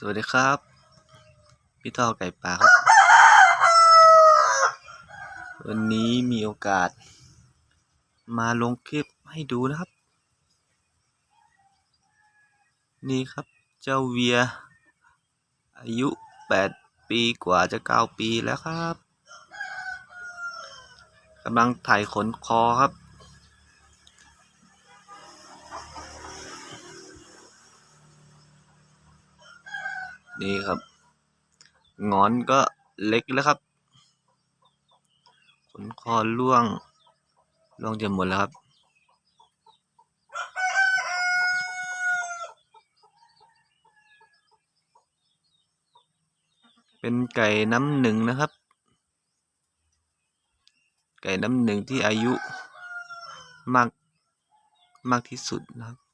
สวัสดีครับ พี่ท่อไก่ป่าครับ วันนี้มีโอกาส มาลงคลิปให้ดูนะครับ นี่ครับเจ้าเวีย อายุแปดปีกว่าจะเก้าปีแล้วครับกำลังถ่ายขนคอครับ นี่ครับงอนก็เล็กแล้วครับขนคอล่วงล่วงจนหมดแล้วครับ เป็นไก่น้ำหนึ่งนะครับ ไก่น้ำหนึ่งที่อายุมากมากที่สุดนะครับ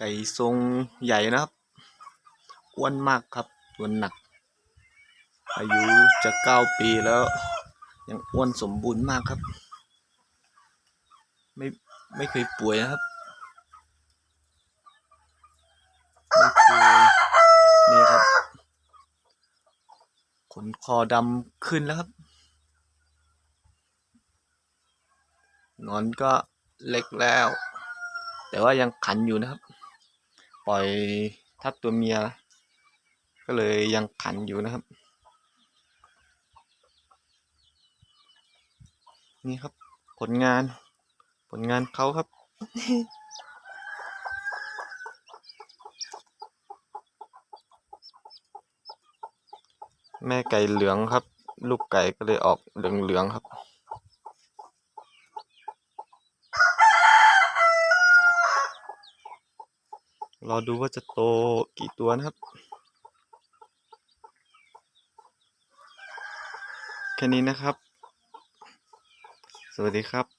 ไก่ทรงใหญ่นะครับอ้วนมากครับตัวหนัก อายุจะเก้าปีแล้ว ยังอ้วนสมบูรณ์มากครับ ไม่ไม่เคยป่วยนะครับไม่เคยนี่ครับ ขนคอดำขึ้นแล้วครับงอนก็เล็กแล้ว แต่ว่ายังขันอยู่นะครับ ปล่อยทับตัวเมีย ก็เลยยังขันอยู่นะครับ นี่ครับผลงาน ผลงานเขาครับแม่ไก่เหลืองครับ ลูกไก่ก็เลยออกเหลืองๆครับ รอดูว่าจะโตกี่ตัวนะครับ แค่นี้นะครับ สวัสดีครับ